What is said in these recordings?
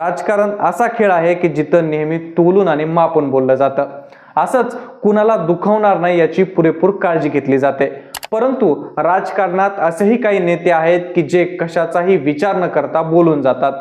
राजकारण असा खेळ आहे की जिथं नेहमी तोलून आणि मापून बोललं जातं. असंच कुणाला दुखवणार नाही याची पुरेपूर काळजी घेतली जाते. परंतु राजकारणात असेही काही नेते आहेत की जे कशाचाही विचार न करता बोलून जातात.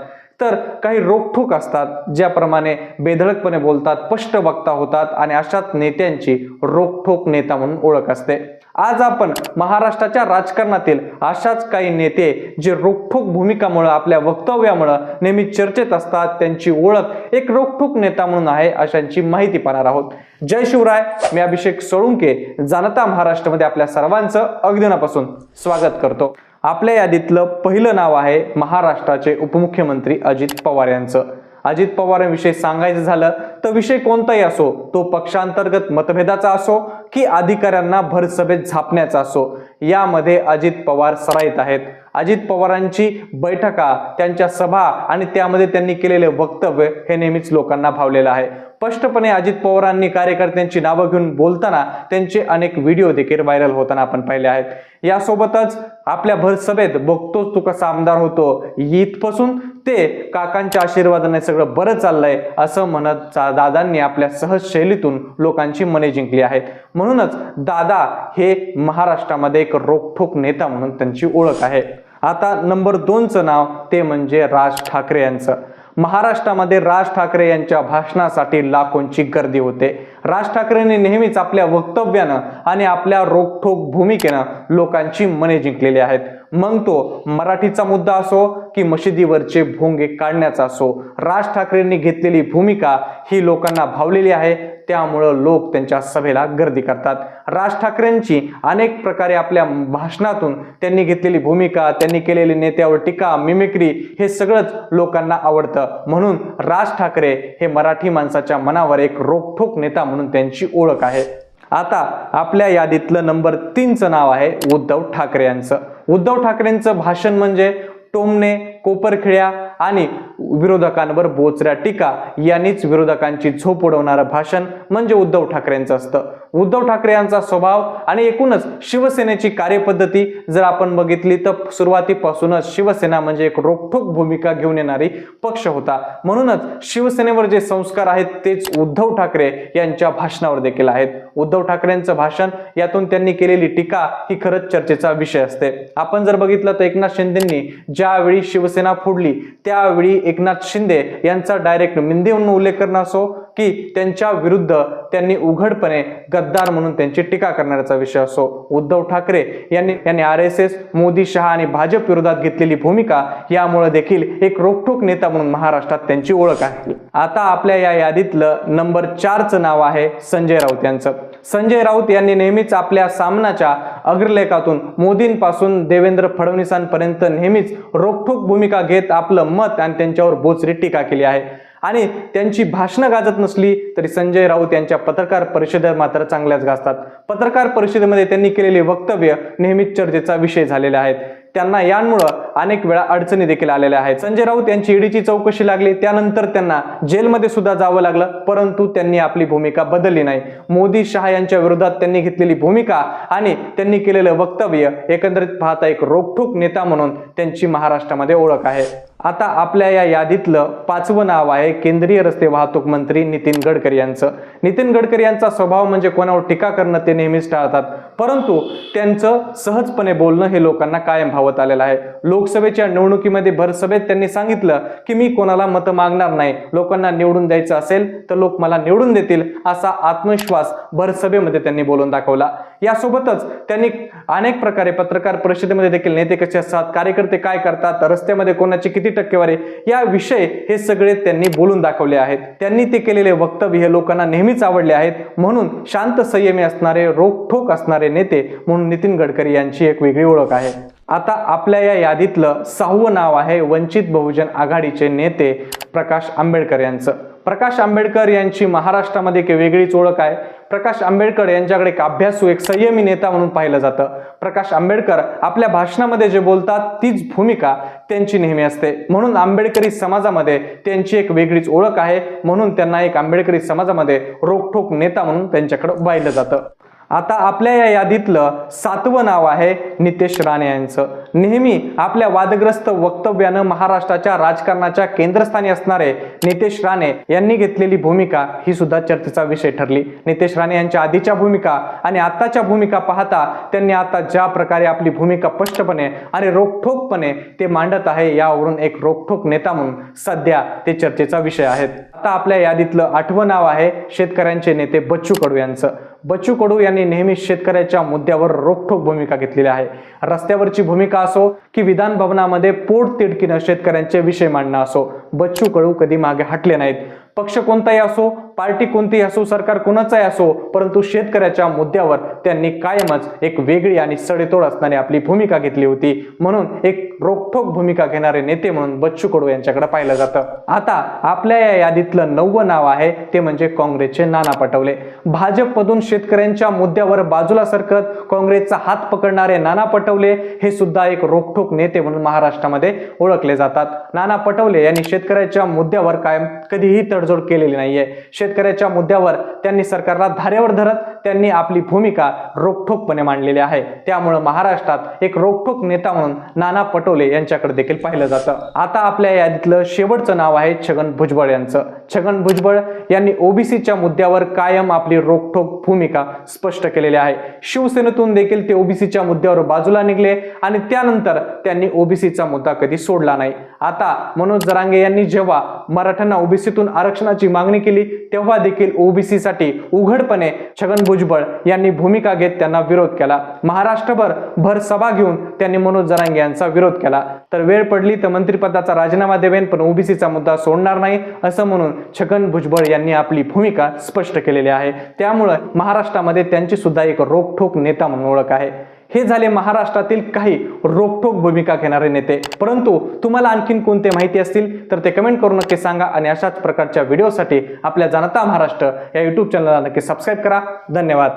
तर काही रोखठोक असतात ज्याप्रमाणे बेधडकपणे बोलतात स्पष्ट वक्ता होतात आणि अशाच नेत्यांची रोखठोक नेता म्हणून ओळख असते. आज आपण महाराष्ट्राच्या राजकारणातील अशाच काही नेते जे रोखठोक भूमिकामुळं आपल्या वक्तव्यामुळं नेहमी चर्चेत असतात त्यांची ओळख एक रोखठोक नेता म्हणून आहे अशांची माहिती पाहणार आहोत. जय शिवराय मी अभिषेक सोळुंके जाणता महाराष्ट्रामध्ये आपल्या सर्वांचं अगदिनापासून स्वागत करतो. आपल्या यादीतलं पहिलं नाव आहे महाराष्ट्राचे उपमुख्यमंत्री अजित पवार यांचं. अजित पवारांविषयी सांगायचं झालं तर विषय कोणताही असो तो पक्षांतर्गत मतभेदाचा असो की अधिकाऱ्यांना भरसभेत झापण्याचा असो यामध्ये अजित पवार सराईत आहेत. अजित पवारांची बैठका त्यांच्या सभा आणि त्यामध्ये त्यांनी केलेले वक्तव्य हे नेहमीच लोकांना भावलेलं आहे. स्पष्टपणे अजित पवारांनी कार्यकर्त्यांची नावं घेऊन बोलताना त्यांचे अनेक व्हिडिओ देखील व्हायरल होताना आपण पाहिले आहेत. यासोबतच आपल्या भरसभेत बघतोच तू कसा आमदार होतो इथपासून ते काकांच्या आशीर्वादाने सगळं बरं चाललंय असं म्हणत दादांनी आपल्या सहज शैलीतून लोकांची मने जिंकली आहेत. म्हणूनच दादा हे महाराष्ट्रामध्ये एक रोखोक नेता म्हणून त्यांची ओळख आहे. आता नंबर दोनचं नाव ते म्हणजे राज ठाकरे यांचं. महाराष्ट्रामध्ये राज ठाकरे यांच्या भाषणासाठी लाखोंची गर्दी होते. राज ठाकरेंनी नेहमीच आपल्या वक्तव्यानं आणि आपल्या रोखठोक भूमिकेनं लोकांची मने जिंकलेली आहेत. मग तो मराठीचा मुद्दा असो की मशिदीवरचे भोंगे काढण्याचा असो राज ठाकरेंनी घेतलेली भूमिका ही लोकांना भावलेली आहे त्यामुळं लोक त्यांच्या सभेला गर्दी करतात. राज ठाकरेंची अनेक प्रकारे आपल्या भाषणातून त्यांनी घेतलेली भूमिका त्यांनी केलेली नेत्यावर टीका मिमिक्री हे सगळंच लोकांना आवडतं. म्हणून राज ठाकरे हे मराठी माणसाच्या मनावर एक रोखठोक नेता म्हणून त्यांची ओळख आहे. आता आपल्या यादीतलं नंबर तीनचं नाव आहे उद्धव ठाकरे यांचं. उद्धव ठाकरेंचं भाषण म्हणजे टोमणे कोपरखिळ्या आणि विरोधकांवर बोचऱ्या टीका. यांनीच विरोधकांची झोप उडवणारं भाषण म्हणजे उद्धव ठाकरेंचं असतं. उद्धव ठाकरे यांचा स्वभाव आणि एकूणच शिवसेनेची कार्यपद्धती जर आपण बघितली तर सुरुवातीपासूनच शिवसेना म्हणजे एक रोखोक भूमिका घेऊन येणारी पक्ष होता. म्हणूनच शिवसेनेवर जे संस्कार आहेत तेच उद्धव ठाकरे यांच्या भाषणावर देखील आहेत. उद्धव ठाकरेंचं भाषण यातून त्यांनी केलेली टीका ही खरंच चर्चेचा विषय असते. आपण जर बघितलं तर एकनाथ शिंदेंनी ज्यावेळी शिवसेना फोडली त्यावेळी एकनाथ शिंदे यांचा डायरेक्ट मिंदे म्हणून उल्लेख करणं असो की त्यांच्या विरुद्ध त्यांनी उघडपणे गद्दार म्हणून त्यांची टीका करण्याचा विषय असो. उद्धव ठाकरे यांनी यांनी R S S Modi Shah आणि भाजप विरोधात घेतलेली भूमिका यामुळे देखील एक रोखठोक नेता म्हणून महाराष्ट्रात त्यांची ओळख आहे. आता आपल्या या यादीतलं नंबर चारचं नाव आहे संजय राऊत यांचं. संजय राऊत यांनी नेहमीच आपल्या सामनाच्या अग्रलेखातून मोदींपासून देवेंद्र फडणवीसांपर्यंत नेहमीच रोखठोक भूमिका घेत आपलं मत आणि त्यांच्यावर बोचरी टीका केली आहे. आणि त्यांची भाषणं गाजत नसली तरी संजय राऊत यांच्या पत्रकार परिषदेत मात्र चांगल्याच गाजतात. पत्रकार परिषदेमध्ये त्यांनी केलेले वक्तव्य नेहमीच चर्चेचा विषय झालेले आहेत. त्यांना यांमुळं अनेक वेळा अडचणी देखील आलेल्या आहेत. संजय राऊत यांची ईडीची चौकशी लागली त्यानंतर त्यांना जेलमध्ये सुद्धा जावं लागलं परंतु त्यांनी आपली भूमिका बदलली नाही. मोदी शहा यांच्या विरोधात त्यांनी घेतलेली भूमिका आणि त्यांनी केलेलं वक्तव्य एकंदरीत पाहता एक रोखठोक नेता म्हणून त्यांची महाराष्ट्रामध्ये ओळख आहे. आता आपल्या या यादीतलं पाचवं नाव आहे केंद्रीय रस्ते वाहतूक मंत्री नितीन गडकरी यांचं. नितीन गडकरी यांचा स्वभाव म्हणजे कोणावर टीका करणं ते नेहमीच टाळतात. परंतु त्यांचं सहजपणे बोलणं हे लोकांना कायम भावत आलेलं आहे. लोकसभेच्या निवडणुकीमध्ये भरसभेत त्यांनी सांगितलं की मी कोणाला मतं मागणार नाही. लोकांना निवडून द्यायचं असेल तर लोक मला निवडून देतील असा आत्मविश्वास भरसभेमध्ये त्यांनी बोलून दाखवला. यासोबतच त्यांनी अनेक प्रकारे पत्रकार परिषदेमध्ये देखील नेते कसे असतात कार्यकर्ते काय करतात रस्त्यामध्ये कोणाची किती टक्केवारी? या विषय हे सगळे त्यांनी बोलून दाखवले आहेत. त्यांनी ते केलेले वक्तव्य हे लोकांना नेहमीच आवडले आहेत. म्हणून शांत संयमी असणारे रोखोक असणारे नेते म्हणून नितीन गडकरी यांची एक वेगळी ओळख आहे. आता आपल्या या यादीतलं सहावं नाव आहे वंचित बहुजन आघाडीचे नेते प्रकाश आंबेडकर यांचं. प्रकाश आंबेडकर यांची महाराष्ट्रामध्ये एक वेगळीच ओळख आहे. प्रकाश आंबेडकर यांच्याकडे एक अभ्यासू एक संयमी नेता म्हणून पाहिलं जातं. प्रकाश आंबेडकर आपल्या भाषणामध्ये जे बोलतात तीच भूमिका त्यांची नेहमी असते. म्हणून आंबेडकरी समाजामध्ये त्यांची एक वेगळीच ओळख आहे. म्हणून त्यांना एक आंबेडकरी समाजामध्ये रोखठोक नेता म्हणून त्यांच्याकडे पाहिलं जातं. आता आपल्या या यादीतलं सातवं नाव आहे नितेश राणे यांचं. नेहमी आपल्या वादग्रस्त वक्तव्यानं महाराष्ट्राच्या राजकारणाच्या केंद्रस्थानी असणारे नितेश राणे यांनी घेतलेली भूमिका ही सुद्धा चर्चेचा विषय ठरली. नितेश राणे यांच्या आधीच्या भूमिका आणि आताच्या भूमिका पाहता त्यांनी आता ज्या प्रकारे आपली भूमिका स्पष्टपणे आणि रोखठोकपणे ते मांडत आहे यावरून एक रोखठोक नेता म्हणून सध्या ते चर्चेचा विषय आहेत. आता आपल्या यादीतलं आठवं नाव आहे शेतकऱ्यांचे नेते बच्चू कडू यांचं. बच्चू कडू यांनी नेहमी शेतकऱ्याच्या मुद्द्यावर रोखठोक भूमिका घेतलेली आहे. रस्त्यावरची भूमिका असो की विधान भवनामध्ये पोट तिडकीनं शेतकऱ्यांचे विषय मांडणं असो. बच्चू कडू कधी मागे हटले नाहीत. पक्ष कोणताही असो पार्टी कोणतीही असो सरकार कोणाचाही असो परंतु शेतकऱ्याच्या मुद्द्यावर त्यांनी कायमच एक वेगळी आणि सडेतोड असणारी आपली भूमिका घेतली होती. म्हणून एक रोखोक भूमिका घेणारे नेते म्हणून बच्चू कडू यांच्याकडे पाहिलं जातं. आता आपल्या या यादीतलं नववं नाव आहे ते म्हणजे काँग्रेसचे नाना पटवले भाजपमधून शेतकऱ्यांच्या मुद्द्यावर बाजूला सरकत काँग्रेसचा हात पकडणारे नाना पटवले हे सुद्धा एक रोखोक नेते म्हणून महाराष्ट्रामध्ये ओळखले जातात. नाना पटवले यांनी शेतकऱ्याच्या मुद्द्यावर कायम कधीही तडजोड केलेली नाहीये. शेतकऱ्याच्या मुद्द्यावर त्यांनी सरकारला धारेवर धरत त्यांनी आपली भूमिका रोखठोकपणे मांडलेली आहे. त्यामुळं महाराष्ट्रात एक रोखठोक नेता म्हणून नाना पटोले यांच्याकडे देखील पाहिलं जातं. आता आपल्या यादीतलं शेवटचं नाव आहे छगन भुजबळ यांचं. छगन भुजबळ यांनी ओबीसीच्या मुद्द्यावर कायम आपली रोखठोक भूमिका स्पष्ट केलेली आहे. शिवसेनेतून देखील ते ओबीसीच्या मुद्द्यावर बाजूला निघले आणि त्यानंतर त्यांनी ओबीसीचा मुद्दा कधी सोडला नाही. आता मनोज जरांगे यांनी जेव्हा मराठ्यांना ओबीसीतून आरक्षणाची मागणी केली तेव्हा देखील ओबीसीसाठी उघडपणे छगन भुजबळ यांनी भूमिका घेत त्यांना विरोध केला. महाराष्ट्रभर भर सभा घेऊन त्यांनी मनोज जरांगे यांचा विरोध केला. तर वेळ पडली तर मंत्रिपदाचा राजीनामा देवेन पण ओबीसीचा मुद्दा सोडणार नाही असं म्हणून छगन भुजबळ यांनी आपली भूमिका स्पष्ट केलेली आहे. त्यामुळं महाराष्ट्रामध्ये त्यांची सुद्धा एक रोखठोक नेता म्हणून ओळख आहे. हे झाले महाराष्ट्रातील काही रोखोक भूमिका घेणारे नेते. परंतु तुम्हाला आणखीन कोणते माहिती असतील तर ते कमेंट करून नक्की सांगा आणि अशाच प्रकारच्या व्हिडिओसाठी आपल्या जनता महाराष्ट्र या यूट्यूब चॅनलला नक्की सबस्क्राईब करा. धन्यवाद.